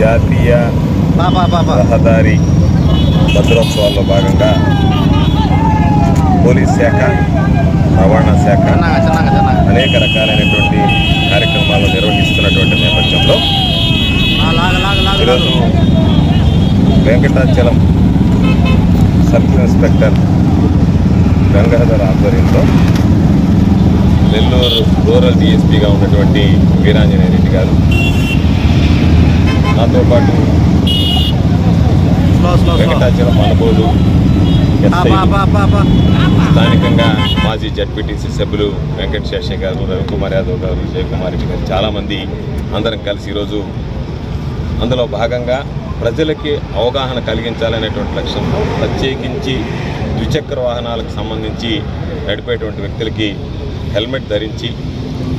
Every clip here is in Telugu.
బా రహదారి భద్రోత్సవాల్లో భాగంగా పోలీస్ శాఖ రవాణా శాఖ అనేక రకాలైనటువంటి కార్యక్రమాలు నిర్వహిస్తున్నటువంటి నేపథ్యంలో ఈరోజు వెంకటాచలం సర్కిల్ ఇన్స్పెక్టర్ గంగాధర్ ఆధ్వర్యంలో నెల్లూరు రూరల్ డిఎస్పీగా ఉన్నటువంటి వీరాంజనేయ రెడ్డి గారు నాతో పాటు వెంకటాచలం స్థానికంగా మాజీ జడ్పీటీసీ సభ్యులు వెంకట శేషయ్య గారు రవికుమార్ యాదవ్ గారు జయకుమార్ రెడ్డి గారు చాలామంది అందరం కలిసి ఈరోజు అందులో భాగంగా ప్రజలకి అవగాహన కలిగించాలనేటువంటి లక్ష్యంతో ప్రత్యేకించి ద్విచక్ర వాహనాలకు సంబంధించి నడిపేటువంటి వ్యక్తులకి హెల్మెట్ ధరించి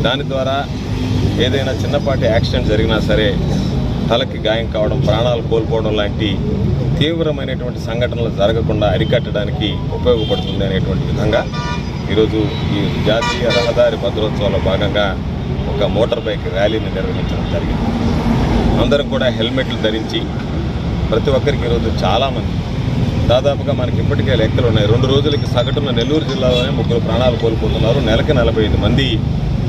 దాని ద్వారా ఏదైనా చిన్నపాటి యాక్సిడెంట్ జరిగినా సరే తలకి గాయం కావడం ప్రాణాలు కోల్పోవడం లాంటి తీవ్రమైనటువంటి సంఘటనలు జరగకుండా అరికట్టడానికి ఉపయోగపడుతుంది అనేటువంటి విధంగా ఈరోజు ఈ జాతీయ రహదారి భద్రోత్సవంలో భాగంగా ఒక మోటార్ బైక్ ర్యాలీని నిర్వహించడం జరిగింది. అందరం కూడా హెల్మెట్లు ధరించి ప్రతి ఒక్కరికి ఈరోజు చాలామంది దాదాపుగా మనకి ఇప్పటికే లెక్కలు ఉన్నాయి. రెండు రోజులకి సగటున నెల్లూరు జిల్లాలోనే ముగ్గురు ప్రాణాలు కోల్పోతున్నారు. నెలకి నలభై ఐదు మంది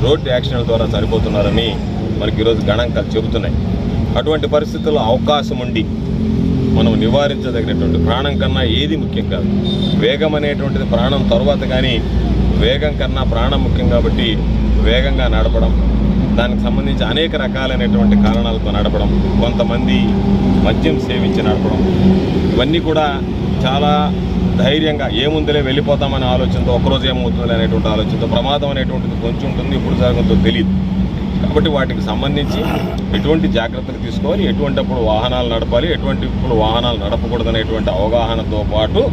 రోడ్డు యాక్సిడెంట్ ద్వారా చనిపోతున్నారని మనకి ఈరోజు గణాంకాలు చెబుతున్నాయి. అటువంటి పరిస్థితుల్లో అవకాశం ఉండి మనం నివారించదగినటువంటి ప్రాణం కన్నా ఏది ముఖ్యం కాదు. వేగం అనేటువంటిది ప్రాణం తర్వాత కానీ వేగం కన్నా ప్రాణం ముఖ్యం కాబట్టి వేగంగా నడపడం దానికి సంబంధించి అనేక రకాలైనటువంటి కారణాలతో నడపడం కొంతమంది మద్యం సేవించి నడపడం ఇవన్నీ కూడా చాలా ధైర్యంగా ఏముందిలే వెళ్ళిపోతామనే ఆలోచనతో ఒకరోజు ఏమవుతుంది అనేటువంటి ఆలోచనతో ప్రమాదం అనేటువంటిది కొంచెం ఉంటుంది ఇప్పుడు జరగంతో తెలియదు కాబట్టి వాటికి సంబంధించి ఎటువంటి జాగ్రత్తలు తీసుకోవాలి ఎటువంటిప్పుడు వాహనాలు నడపాలి ఎటువంటి ఇప్పుడు వాహనాలు నడపకూడదనేటువంటి అవగాహనతో పాటు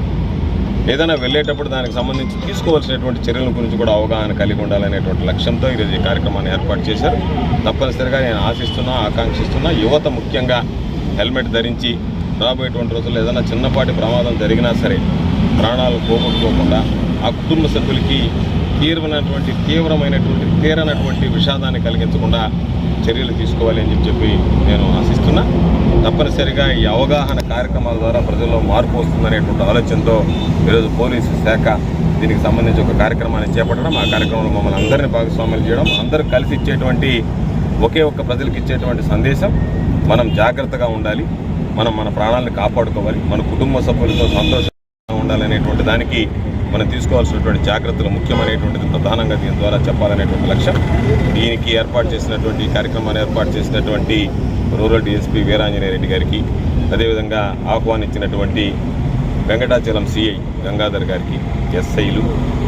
ఏదైనా వెళ్ళేటప్పుడు దానికి సంబంధించి తీసుకోవాల్సినటువంటి చర్యల గురించి కూడా అవగాహన కలిగి ఉండాలనేటువంటి లక్ష్యంతో ఈరోజు ఈ కార్యక్రమాన్ని ఏర్పాటు చేశారు. తప్పనిసరిగా నేను ఆశిస్తున్నా ఆకాంక్షిస్తున్నా యువత ముఖ్యంగా హెల్మెట్ ధరించి రాబోయేటువంటి రోజుల్లో ఏదైనా చిన్నపాటి ప్రమాదం జరిగినా సరే ప్రాణాలు పోగొట్టుకోకుండా ఆ కుటుంబ సభ్యులకి తీవ్రమైనటువంటి తీవ్రమైనటువంటి తీరనటువంటి విషాదాన్ని కలిగించకుండా చర్యలు తీసుకోవాలి అని చెప్పి నేను ఆశిస్తున్నా. తప్పనిసరిగా ఈ అవగాహన కార్యక్రమాల ద్వారా ప్రజల్లో మార్పు వస్తుందనేటువంటి ఆలోచనతో ఈరోజు పోలీసు శాఖ దీనికి సంబంధించి ఒక కార్యక్రమాన్ని చేపట్టడం. ఆ కార్యక్రమంలో మమ్మల్ని అందరినీ భాగస్వామ్యం చేయడం అందరూ కలిసి ఇచ్చేటువంటి ఒకే ఒక్క ప్రజలకు ఇచ్చేటువంటి సందేశం. మనం జాగ్రత్తగా ఉండాలి. మనం మన ప్రాణాలను కాపాడుకోవాలి. మన కుటుంబ సభ్యులతో సంతోషంగా ఉండాలనేటువంటి దానికి మనం తీసుకోవాల్సినటువంటి జాగ్రత్తలు ముఖ్యమైనటువంటిది ప్రధానంగా దీని ద్వారా చెప్పాలనేటువంటి లక్ష్యం. దీనికి ఏర్పాటు చేసినటువంటి కార్యక్రమాన్ని ఏర్పాటు చేసినటువంటి రూరల్ డిఎస్పీ వీరాంజనేయ రెడ్డి గారికి అదేవిధంగా ఆహ్వానించినటువంటి వెంకటాచలం సిఐ గంగాధర్ గారికి ఎస్ఐలు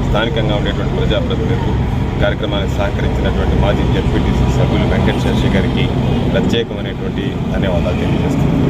స్థానికంగా ఉండేటువంటి ప్రజాప్రతినిధులు కార్యక్రమానికి సహకరించినటువంటి మాజీ జడ్పీటీసీ సభ్యులు వెంకట శశి గారికి ప్రత్యేకమైనటువంటి ధన్యవాదాలు తెలియజేస్తున్నాను.